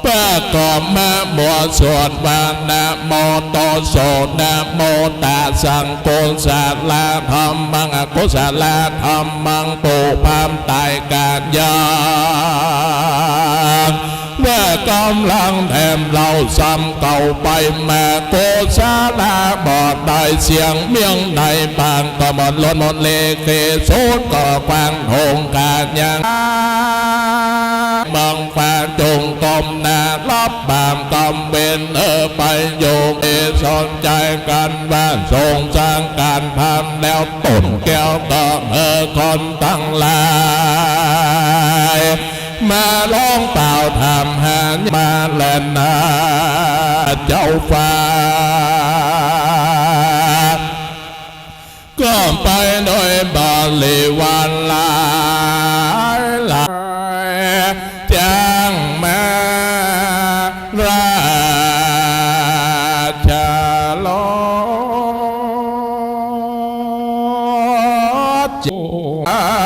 เพื่อกอมมาบวชสวดบางนะโมตโสนะโมตัสสังโฆสาลาธรรมังกุศลาธรรมังปุพามตายกาญยาเมื่อกำลังแถมเราซ้ำเก่าไปแม่โกสาลาบอดได้เสียงเมียงในบางก็หมดล้นหมดเลเกโซดก็ฟังหงกาญยัง กลมแนารับบามกำเป็นเออไปโยกเอสนใจกันบ้าทรงสร้างการทำแล้วต้นแก้วก็เออคนตั้งหลายมาร้องเปล่าทำหานมาแลนนาเจ้าฟ้าก็ไปโดยบาริวารหลา Oh, oh, oh. Ah, ah. ah.